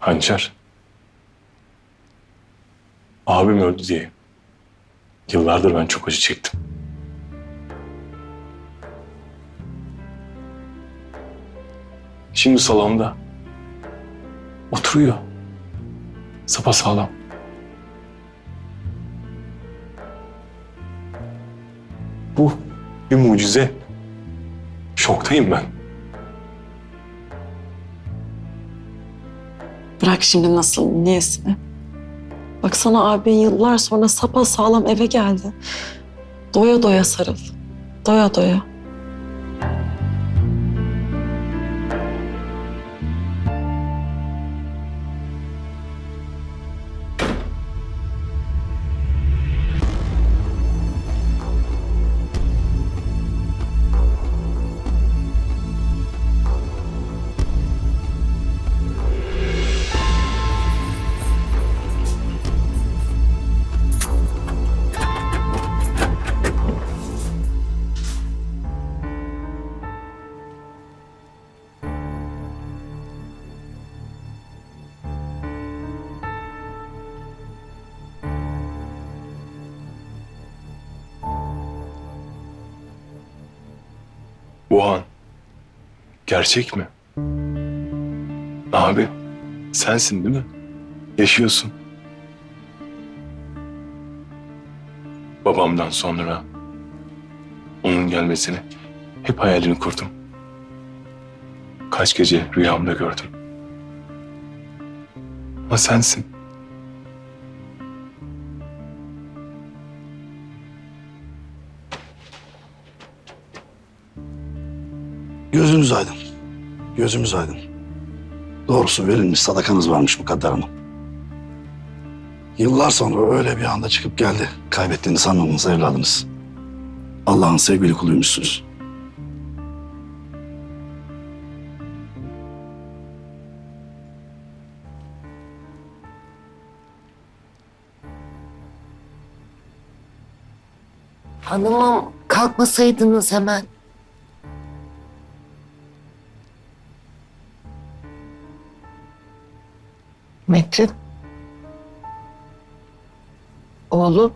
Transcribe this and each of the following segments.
Hançer. Abim öldü diye. Yıllardır ben çok acı çektim. Şimdi salonda. Oturuyor. Sapasağlam. Bu bir mucize. Şoktayım ben. Bırak şimdi nasıl, niyesini. Baksana abin yıllar sonra sapa sağlam eve geldi. Doya doya sarıl. Doya doya. Gerçek mi? Abi sensin değil mi? Yaşıyorsun. Babamdan sonra onun gelmesini hep hayalini kurdum. Kaç gece rüyamda gördüm. Ama sensin. Gözünüz aydın. Gözümüz aydın. Doğrusu verilmiş sadakanız varmış Mukadder Hanım. Yıllar sonra öyle bir anda çıkıp geldi. Kaybettiğini sanmamız evladınız. Allah'ın sevgili kuluymuşsunuz. Hanımım kalkmasaydınız hemen. Metin. Oğlum.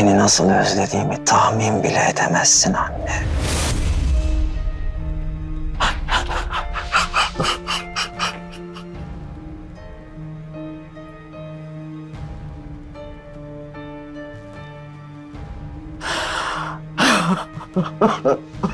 Seni nasıl özlediğimi tahmin bile edemezsin anne.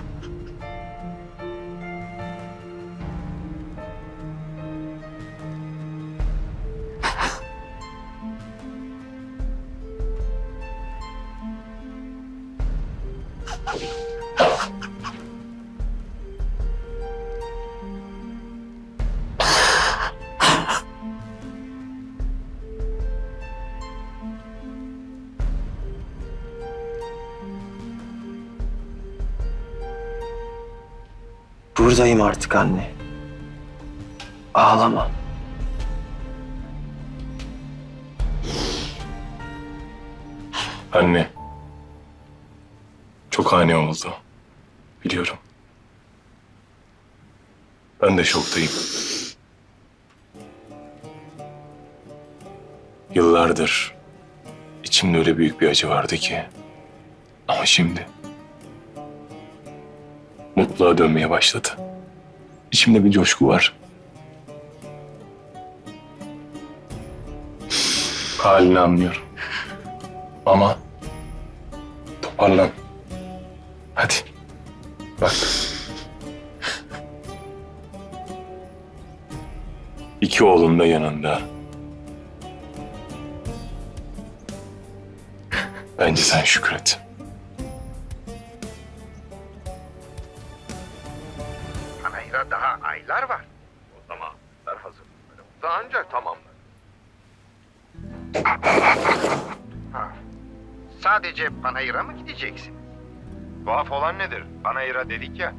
Buradayım artık anne. Ağlama. Anne. Çok ani oldu. Biliyorum. Ben de şoktayım. Yıllardır içimde öyle büyük bir acı vardı ki. Ama şimdi mutluluğa dönmeye başladı. İçimde bir coşku var. Halini anlıyorum. Ama toparlan. Hadi. Bak. İki oğlum da yanında. Bence sen şükret. Panayır'a daha aylar var. O zamanlar hazırlıklarımızı ancak tamamlar. Ha, Sadece Panayır'a mı gideceksin? Tuhaf olan nedir? Panayır'a dedik ya.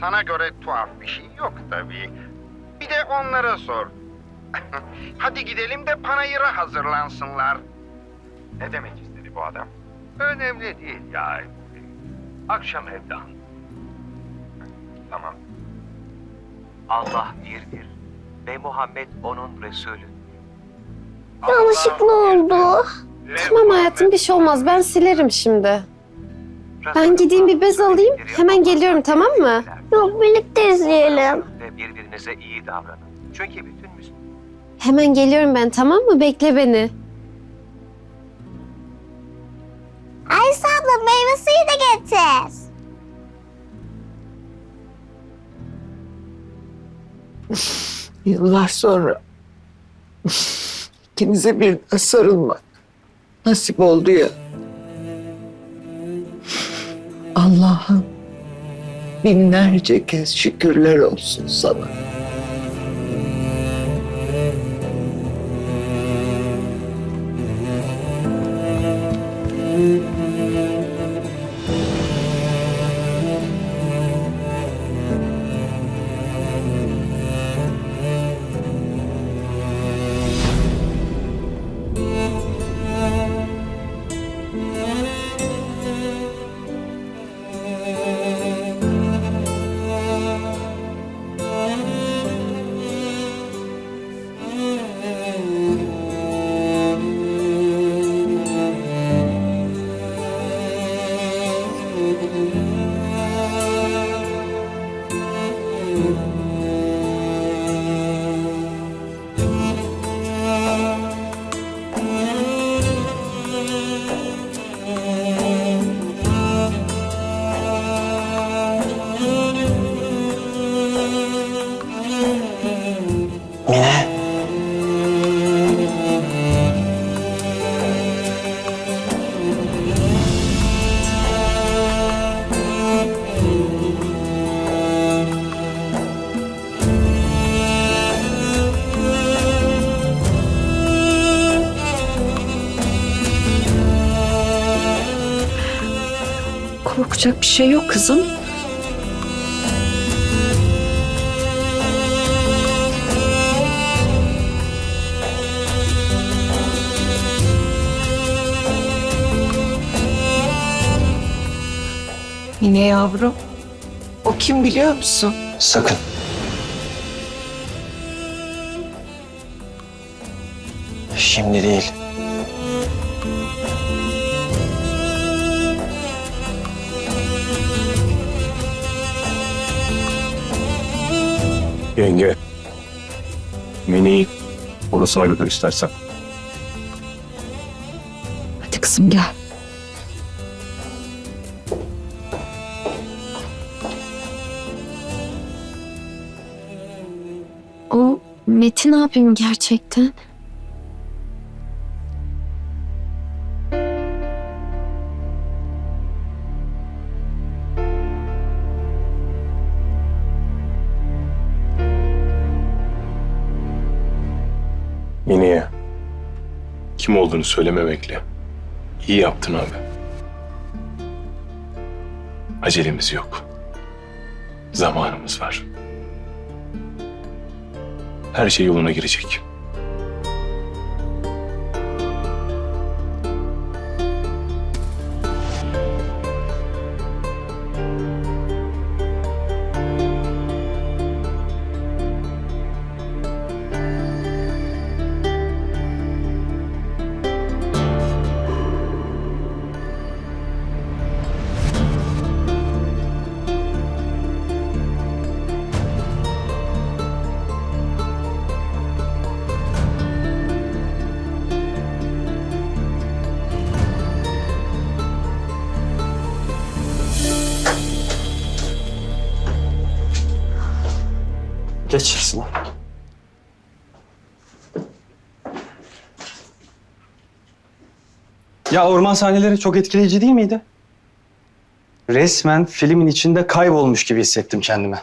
Sana göre tuhaf bir şey yok tabii. Bir de onlara sor. Hadi gidelim de Panayır'a hazırlansınlar. Ne demek istedi bu adam? Önemli değil ya. Akşam evde. Tamam. Allah birdir ve Muhammed onun Resulü. Yanlışlıkla oldu. Tamam hayatım bir şey olmaz. Ben silerim şimdi. Ben gideyim bir bez alayım. Hemen geliyorum tamam mı? Yok birlikte izleyelim. Ve birbirinize iyi davranın. Çünkü bütün Müslüman Hemen geliyorum ben tamam mı? Bekle beni. Ayşe abla meyve suyu da getir. Yıllar sonra ikimize birden sarılmak nasip oldu ya. Allah'ım binlerce kez şükürler olsun sana. Korkacak bir şey yok kızım. Mine yavrum. O kim biliyor musun? Sakın. Şimdi değil. Yenge. Mine'yi odasına götür istersen. Hadi kızım gel. O Metin abim gerçekten. Kim olduğunu söylememekle iyi yaptın abi. Acelemiz yok. Zamanımız var. Her şey yoluna girecek. Geç Sıla. Ya orman sahneleri çok etkileyici değil miydi? Resmen filmin içinde kaybolmuş gibi hissettim kendimi.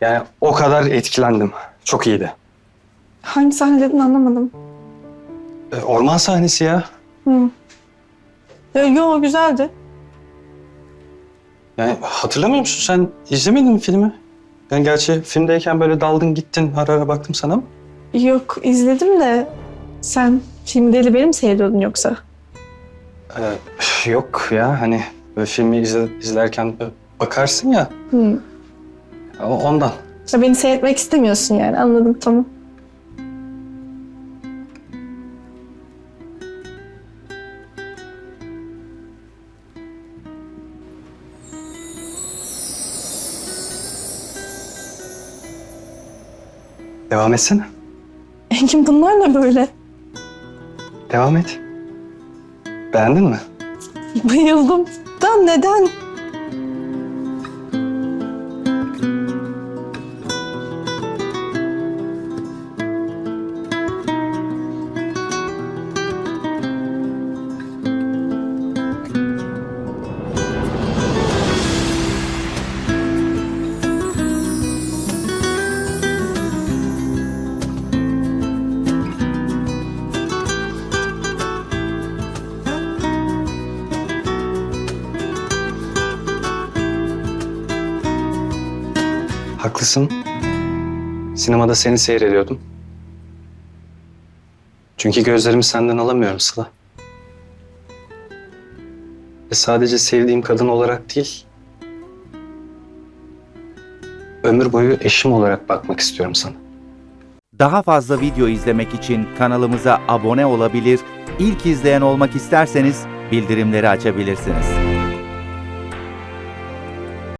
Yani o kadar etkilendim. Çok iyiydi. Hangi sahne dedin anlamadım. E, orman sahnesi ya. Yo, yo güzeldi. Yani hatırlamıyor musun? Sen izlemedin mi filmi? Yani gerçi filmdeyken böyle daldın gittin ara ara baktım sana ama. Yok izledim de sen film deli benim seyrediyordun yoksa? Ee, yok ya hani böyle filmi izle- izlerken bakarsın ya Hı. ondan. Ya beni seyretmek istemiyorsun yani anladım tamam. Devam etsene. Engin bunlar ne böyle? Devam et. Beğendin mi? Bayıldım. Da neden? Haklısın. Sinemada seni seyrediyordum. Çünkü gözlerimi senden alamıyorum Sıla. Ve sadece sevdiğim kadın olarak değil, ömür boyu eşim olarak bakmak istiyorum sana. Daha fazla video izlemek için kanalımıza abone olabilir, ilk izleyen olmak isterseniz bildirimleri açabilirsiniz.